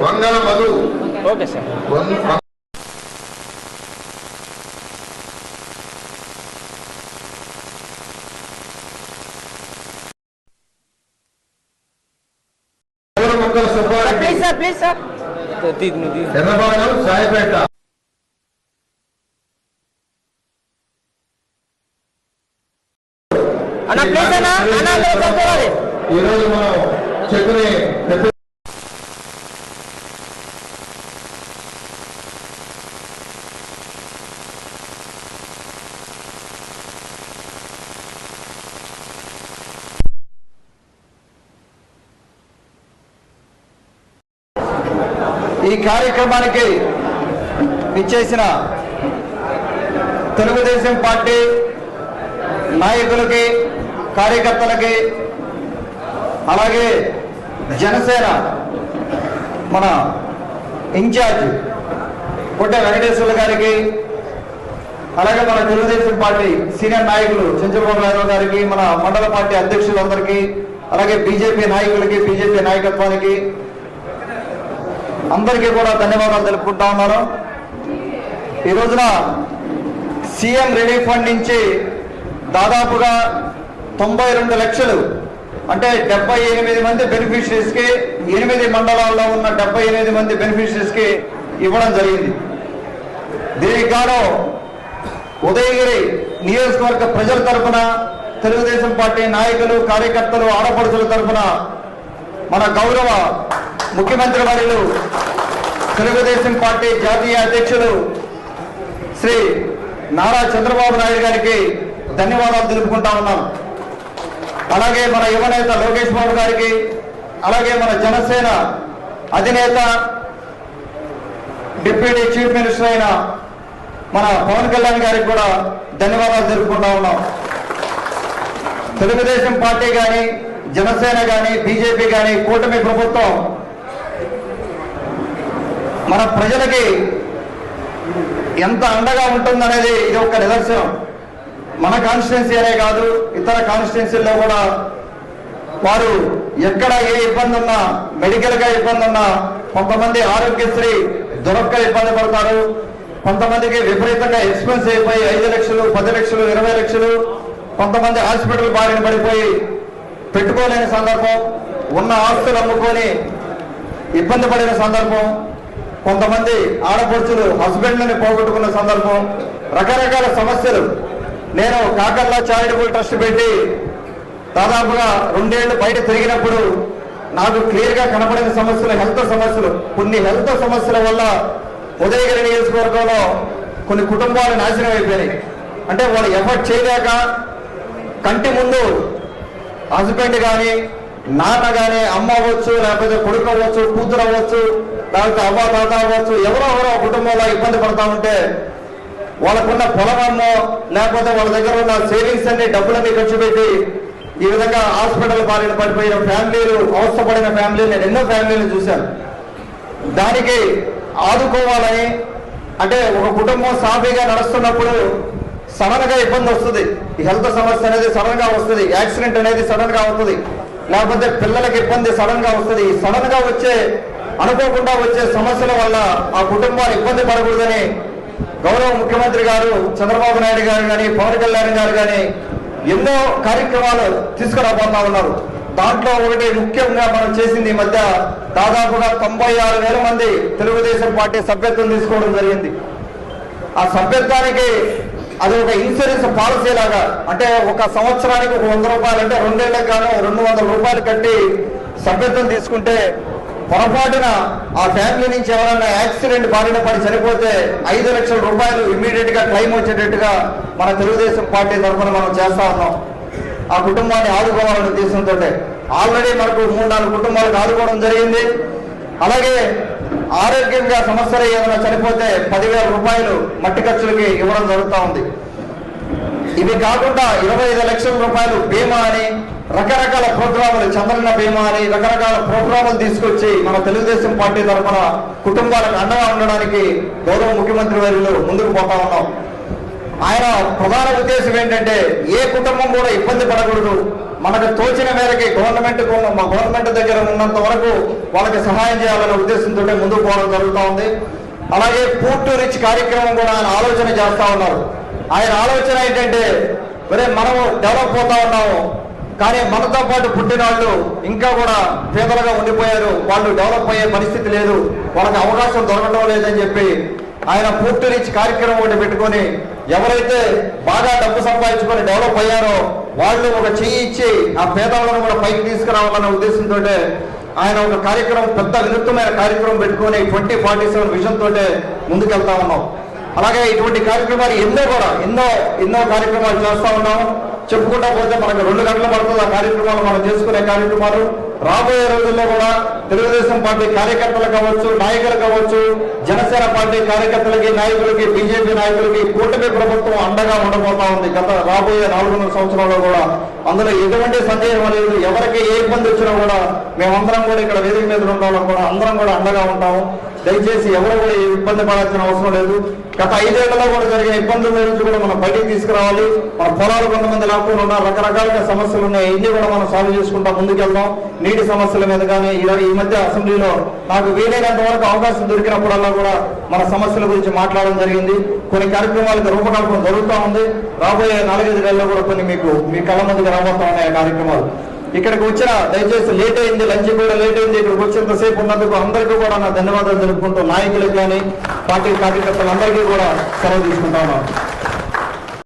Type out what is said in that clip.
Vangala Madhu okay sir వం- వంగల మొక్కల Subbareddy please sir please sir తీ- నువ్వు తీ. ఎర్రబాలెం సాయిపేట అన్న ప్లీజ్ అన్న అన్న అందరూ కూర్చోవాలి. ఈ రోజు మనం చెక్కుని తెప్పి ఈ కార్యక్రమానికి ఇచ్చేసిన తెలుగుదేశం పార్టీ నాయకులకి కార్యకర్తలకి అలాగే జనసేన మన ఇన్ఛార్జ్ కొట్టే వెంకటేశ్వర్ల గారికి అలాగే మన తెలుగుదేశం పార్టీ సీనియర్ నాయకులు చంద్రబాబు నాయుడు గారికి మన మండల పార్టీ అధ్యక్షులందరికీ అలాగే బీజేపీ నాయకులకి బీజేపీ నాయకత్వానికి అందరికీ కూడా ధన్యవాదాలు తెలుపుకుంటా ఉన్నాను. ఈ రోజున సీఎం రిలీఫ్ ఫండ్ నుంచి దాదాపుగా తొంభై రెండు లక్షలు అంటే డెబ్బై ఎనిమిది మంది బెనిఫిషరీస్కి ఎనిమిది మండలాల్లో ఉన్న డెబ్బై ఎనిమిది మంది బెనిఫిషరీస్కి ఇవ్వడం జరిగింది. దీనికి గాను ఉదయగిరి నియోజకవర్గ ప్రజల తరఫున తెలుగుదేశం పార్టీ నాయకులు కార్యకర్తలు ఆడపడుచుల తరపున మన గౌరవ ముఖ్యమంత్రి వర్యులు తెలుగుదేశం పార్టీ జాతీయ అధ్యక్షులు శ్రీ నారా చంద్రబాబు నాయుడు గారికి ధన్యవాదాలు తెలుపుకుంటా ఉన్నాం. అలాగే మన యువనేత లోకేష్ బాబు గారికి అలాగే మన జనసేన అధినేత డిప్యూటీ చీఫ్ మినిస్టర్ అయిన మన పవన్ కళ్యాణ్ గారికి కూడా ధన్యవాదాలు తెలుపుకుంటా ఉన్నాం. తెలుగుదేశం పార్టీ కానీ జనసేన కానీ బీజేపీ కానీ కూటమి ప్రభుత్వం మన ప్రజలకి ఎంత అండగా ఉంటుందనేది ఇది ఒక నిదర్శనం. మన కాన్స్టిట్యున్సీ అనే కాదు ఇతర కాన్స్టిట్యున్సీల్లో కూడా వారు ఎక్కడ ఏ ఇబ్బంది ఉన్నా మెడికల్గా ఇబ్బంది ఉన్నా కొంతమంది ఆరోగ్యశ్రీ దొరక్క ఇబ్బంది పడతారు. కొంతమందికి విపరీతంగా ఎక్స్పెన్స్ అయిపోయి ఐదు లక్షలు పది లక్షలు ఇరవై లక్షలు కొంతమంది హాస్పిటల్ బారిన పడిపోయి పెట్టుకోలేని సందర్భం ఉన్న ఆస్తులు అమ్ముకొని ఇబ్బంది పడిన సందర్భం. కొంతమంది ఆడపడుచులు హస్బెండ్లని పోగొట్టుకున్న సందర్భం రకరకాల సమస్యలు. నేను కాకర్లా చారిటబుల్ ట్రస్ట్ పెట్టి దాదాపుగా రెండేళ్ళు బయట తిరిగినప్పుడు నాకు క్లియర్గా కనపడిన సమస్యలు హెల్త్ సమస్యలు. కొన్ని హెల్త్ సమస్యల వల్ల ఉదయగిరి నియోజకవర్గంలో కొన్ని కుటుంబాలు నాశనం అయిపోయినాయి. అంటే వాళ్ళు ఎఫర్ట్ చేయలేక కంటి ముందు హస్బెండ్ కానీ నాన్నగానే అమ్మ అవ్వచ్చు లేకపోతే కొడుకు అవ్వచ్చు కూతురు అవ్వచ్చు లేకపోతే అవ్వ తాత అవ్వచ్చు ఎవరో ఎవరో కుటుంబంలో ఇబ్బంది పడతా ఉంటే వాళ్ళకున్న పొలమమ్మో లేకపోతే వాళ్ళ దగ్గర ఉన్న సేవింగ్స్ అన్ని డబ్బులన్నీ ఖర్చు పెట్టి ఈ విధంగా హాస్పిటల్ బారిన పడిపోయిన ఫ్యామిలీలు అవస్థపడిన ఫ్యామిలీలు నేను ఎన్నో ఫ్యామిలీలు చూశాను. దానికి ఆదుకోవాలని అంటే ఒక కుటుంబం సాఫీగా నడుస్తున్నప్పుడు సడన్గా ఇబ్బంది వస్తుంది. ఈ హెల్త్ సమస్య అనేది సడన్గా వస్తుంది. యాక్సిడెంట్ అనేది సడన్గా వస్తుంది. లేకపోతే పిల్లలకి ఇబ్బంది సడన్గా వస్తుంది. సడన్గా వచ్చే అనుకోకుండా వచ్చే సమస్యల వల్ల ఆ కుటుంబాలు ఇబ్బంది పడకూడదని గౌరవ ముఖ్యమంత్రి గారు చంద్రబాబు నాయుడు గారు కానీ పవన్ కళ్యాణ్ గారు కానీ ఎన్నో కార్యక్రమాలు తీసుకురాబోతా ఉన్నారు. దాంట్లో ఒకటి ముఖ్యంగా మనం చేసింది ఈ మధ్య దాదాపుగా తొంభై ఆరు వేల మంది తెలుగుదేశం పార్టీ సభ్యత్వం తీసుకోవడం జరిగింది. ఆ సభ్యత్వానికి అది ఒక ఇన్సూరెన్స్ పాలసీ లాగా అంటే ఒక సంవత్సరానికి ఒక వంద రూపాయలు అంటే రెండేళ్ళకు గాను రెండు వందల రూపాయలు కట్టి సభ్యత్వం తీసుకుంటే పొరపాటున ఆ ఫ్యామిలీ నుంచి ఎవరైనా యాక్సిడెంట్ బారిన పడి చనిపోతే ఐదు లక్షల రూపాయలు ఇమ్మీడియట్గా క్లెయిమ్ వచ్చేటట్టుగా మన తెలుగుదేశం పార్టీ తరఫున మనం చేస్తా ఉన్నాం. ఆ కుటుంబాన్ని ఆదుకోవాలనే ఉద్దేశంతో ఆల్రెడీ మనకు మూడు నాలుగు కుటుంబాలకు ఆదుకోవడం జరిగింది. అలాగే ఆరోగ్యంగా సమస్యలు ఏమైనా చనిపోతే పదివేల రూపాయలు మట్టి ఖర్చులకి ఇవ్వడం జరుగుతూ ఉంది. ఇవి కాకుండా ఇరవై ఐదు లక్షల రూపాయలు బీమా అని రకరకాల ప్రోగ్రాములు చంద్రన్న బీమా అని రకరకాల ప్రోగ్రాములు తీసుకొచ్చి మన తెలుగుదేశం పార్టీ తరఫున కుటుంబాలకు అండగా ఉండడానికి గౌరవ ముఖ్యమంత్రి వారిలో ముందుకు పోతా ఉన్నాం. ఆయన ప్రధాన ఉద్దేశం ఏంటంటే ఏ కుటుంబం కూడా ఇబ్బంది పడకూడదు. మనకు తోచిన మేరకి గవర్నమెంట్ మా గవర్నమెంట్ దగ్గర ఉన్నంత వరకు వాళ్ళకి సహాయం చేయాలనే ఉద్దేశంతో ముందుకు పోవడం జరుగుతూ ఉంది. అలాగే పూర్ రిచ్ కార్యక్రమం కూడా ఆయన ఆలోచన చేస్తూ ఉన్నారు. ఆయన ఆలోచన ఏంటంటే మరే మనము డెవలప్ అవుతా ఉన్నాము. కానీ మనతో పాటు పుట్టిన వాళ్ళు ఇంకా కూడా పేదలుగా ఉండిపోయారు. వాళ్ళు డెవలప్ అయ్యే పరిస్థితి లేదు. వాళ్ళకి అవకాశం దొరకడం లేదని చెప్పి ఆయన పూర్తి రీచ్ కార్యక్రమం ఒకటి పెట్టుకొని ఎవరైతే బాగా డబ్బు సంపాదించుకొని డెవలప్ అయ్యారో వాళ్ళు ఒక చెయ్యి ఇచ్చి ఆ పేదవాళ్ళను కూడా పైకి తీసుకురావాలన్న ఉద్దేశంతో ఆయన ఒక కార్యక్రమం పెద్ద వినూత్నమైన కార్యక్రమం పెట్టుకొని ట్వంటీ ఫార్టీ సెవెన్ విజన్ తోటే ముందుకెళ్తా ఉన్నాం. అలాగే ఇటువంటి కార్యక్రమాలు ఎన్నో కూడా ఎన్నో ఎన్నో కార్యక్రమాలు చేస్తా ఉన్నాం చెప్పుకుంటా పోతే మనకు రెండు గంటలు పడుతుంది ఆ కార్యక్రమాలు మనం చేసుకునే కార్యక్రమాలు. రాబోయే రోజుల్లో కూడా తెలుగుదేశం పార్టీ కార్యకర్తలు కావచ్చు నాయకులు కావచ్చు జనసేన పార్టీ కార్యకర్తలకి నాయకులకి బీజేపీ నాయకులకి కూటమి ప్రభుత్వం అండగా ఉండబోతా ఉంది. గత రాబోయే నాలుగున్నర సంవత్సరాల్లో కూడా అందులో ఎటువంటి సందేహం లేదు. ఎవరికి ఏ ఇబ్బంది వచ్చినా కూడా మేమందరం కూడా ఇక్కడ వేదిక మీద ఉండాలని కూడా అందరం కూడా అండగా ఉంటాము. దయచేసి ఎవరు కూడా ఏ ఇబ్బంది పడాల్సిన అవసరం లేదు. గత ఐదేళ్ళలో కూడా జరిగిన ఇబ్బందుల నుంచి కూడా మనం బయటికి తీసుకురావాలి. మన పొలాలు కొంతమంది లేకుండా ఉన్నారు. రకరకాలుగా సమస్యలు ఉన్నాయి. ఇన్ని కూడా మనం సాల్వ్ చేసుకుంటా ముందుకెళ్దాం. నీటి సమస్యల మీద కానీ ఇలా- ఈ మధ్య అసెంబ్లీలో నాకు వీలైనంత వరకు అవకాశం దొరికినప్పుడల్లా కూడా మన సమస్యల గురించి మాట్లాడడం జరిగింది. కొన్ని కార్యక్రమాలకు రూపకల్పన జరుగుతూ ఉంది. రాబోయే నాలుగైదు నెలల్లో కూడా కొన్ని మీకు మీ కళ్ళ ముందుకు రాబోతా ఉన్నాయి కార్యక్రమాలు. ఇక్కడికి వచ్చిన దయచేసి లేట్ అయింది లంచ్ కూడా లేట్ అయింది. ఇక్కడికి వచ్చేంతసేపు ఉన్నందుకు అందరికీ కూడా నా ధన్యవాదాలు తెలుపుకుంటూ నాయకులకు కానీ పార్టీ కార్యకర్తలందరికీ కూడా సెలవు తీసుకుంటా ఉన్నాను.